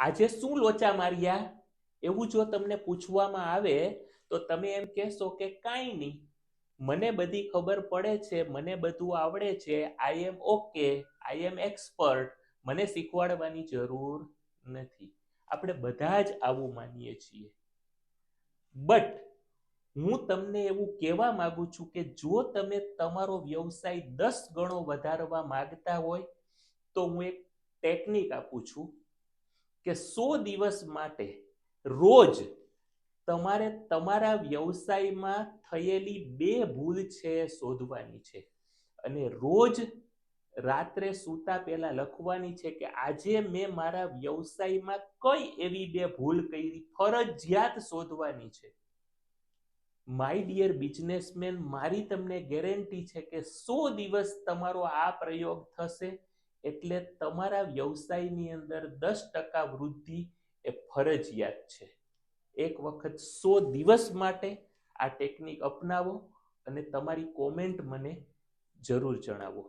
આજે શું લોચા માર્યા? એવું જો તમને પૂછવામાં આવે, તો તમે એમ કહેશો કે કાંઈ નહીં. મને બધી ખબર પડે છે, મને બધું આવડે છે. આઈ એમ ઓકે આઈ એમ એક્સપર્ટ મને શીખવાડવાની જરૂર નથી. આપણે બધા જ આવું માનીએ છીએ. બટ હું તમને એવું કહેવા માંગુ છું કે જો તમે તમારો વ્યવસાય દસ ગણો વધારવા માંગતા હોય, તો હું એક ટેકનિક આપું છું. કે સો દિવસ માટે રોજ તમારે તમારા વ્યવસાયમાં થયેલી બે ભૂલ છે શોધવાની છે. અને રોજ રાત્રે સૂતા પહેલા લખવાની છે કે આજે મેં મારા વ્યવસાયમાં કઈ એવી બે ભૂલ કરી, ફરજિયાત શોધવાની છે. માય ડિયર બિઝનેસમેન મારી તમને ગેરંટી છે કે સો દિવસ તમારો આ પ્રયોગ થશે. એટલે તમારા વ્યવસાયની અંદર દસ ટકા વૃદ્ધિ એ ફરજિયાત છે. એક વખત સો દિવસ માટે આ ટેકનિક અપનાવો અને તમારી કોમેન્ટ મને જરૂર જણાવો.